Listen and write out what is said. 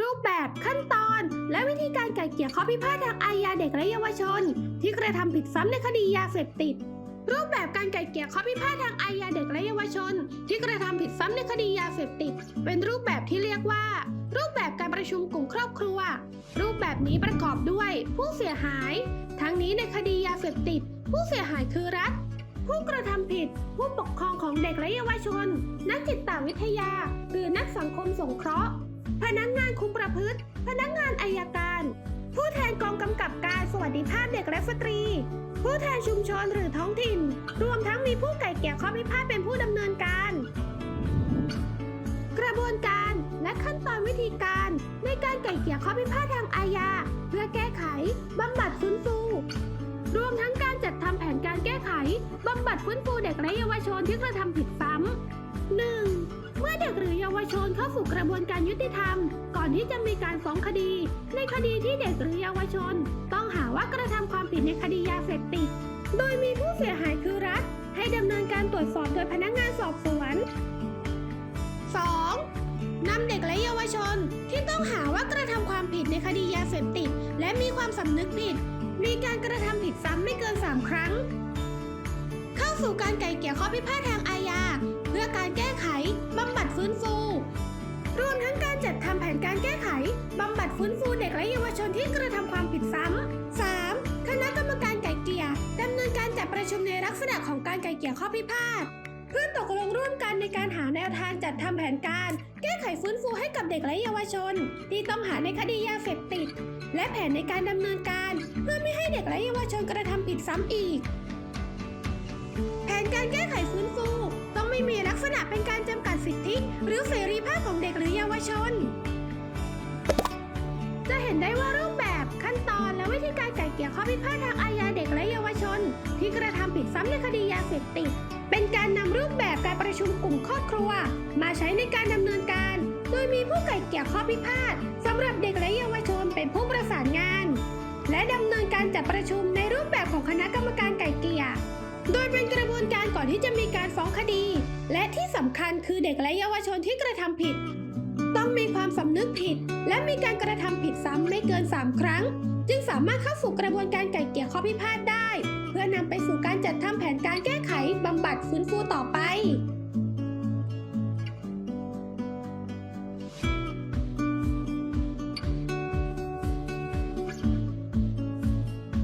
รูปแบบขั้นตอน และวิธีการไกล่เกลี่ยข้อพิพาททางอาญาเด็กและเยาวชน ที่กระทำผิดซ้ำในคดียาเสพติด รูปแบบการไกล่เกลี่ยข้อพิพาททางอาญาเด็กและเยาวชน ที่กระทำผิดซ้ำในคดียาเสพติด เป็นรูปแบบที่เรียกว่า รูปแบบการประชุมกลุ่มครอบครัว รูปแบบนี้ประกอบด้วย ผู้เสียหาย ทั้งนี้ในคดียาเสพติด ผู้เสียหายคือรัฐผู้กระทำผิด ผู้ปกครองของเด็กและเยาวชน นักจิตวิทยา หรือนักสังคมสงเคราะห์ พนักงานคุมประพฤติ พนักงานอายการ ผู้แทนกองกำกับการสวัสดิภาพเด็กและสตรี ผู้แทนชุมชนหรือท้องถิ่น รวมทั้งมีผู้ไก่เกลี่ยข้อพิพาทเป็นผู้ดำเนินการ กระบวนการและขั้นตอนวิธีการในการไก่เกลี่ยข้อพิพาททางอาญาเพื่อแก้ไขบำบัดฟื้นฟูรวมทั้งการจัดทำแผนการแก้ไขบำบัดฟื้นฟูเด็กและเยาวชนที่กระทำผิดซ้ำ 1. เมื่ อเด็กหรือเยาวชนเข้าสู่กระบวนการยุติธรรม ก่อนที่จะมีการฟ้องคดี ในคดีที่เด็กหรือเยาวชน ต้องหาว่ากระทำความผิดในคดียาเสพติด โดยมีผู้เสียหายคือรัฐ ให้ดำเนินการตรวจสอบโดยพนักงานสอบสวน 2. นำเด็กและเยาวชนที่ต้องหาว่ากระทำความผิดในคดียาเสพติด และมีความสำนึกผิด มีการกระทำผิดซ้ำไม่เกิน 3 ครั้ง เข้าสู่การไกล่เกลี่ยข้อพิพาททางอาญาเพื่อการแก้ไข บำบัดฟื้นฟู รวมทั้งการจัดทำแผนการแก้ไขบำบัดฟื้นฟูเด็กและเยาวชนที่กระทำความผิดซ้ำ 3. คณะกรรมการไก่เกลี่ยดำเนินการจัดประชุมในลักษณะของการไก่เกลี่ยข้อพิพาทเพื่อตกลงร่วมกันในการหาแนวทางจัดทำแผนการ แก้ไขฟื้นฟูให้กับเด็กและเยาวชน ที่ต้องหาในคดียาเสพติด และแผนในการดำเนินการ เพื่อไม่ให้เด็กและเยาวชนกระทำผิดซ้ำอีก แผนการแก้ไขฟื้นฟู ต้องไม่มีลักษณะเป็นการจำกัดสิทธ เสรีภาพของเด็กหรือเยาวชน จะเห็นได้ว่ารูปแบบขั้นตอนและวิธีการไก่เกลี่ยข้อพิพาททางอาญาเด็กและเยาวชน ที่กระทำผิดซ้ำในคดียาเสพติด เป็นการนำรูปแบบการประชุมกลุ่มครอบครัว มาใช้ในการดำเนินการ โดยมีผู้ไก่เกลี่ยข้อพิพาทสำหรับเด็กและเยาวชนเป็นผู้ประสานงาน และดำเนินการจัดประชุม นการก่อนที่จะมีการฟ้องคดี และที่สำคัญคือเด็กและเยาวชนที่กระทำผิด ต้องมีความสำนึกผิด และมีการกระทำผิดซ้ำไม่เกิน 3 ครั้ง จึงสามารถเข้าสู่กระบวนการไก่เกลี่ยข้อพิพาทได้ เพื่อนำไปสู่การจัดทำแผนการแก้ไขบำบัดฟื้นฟูต่อไป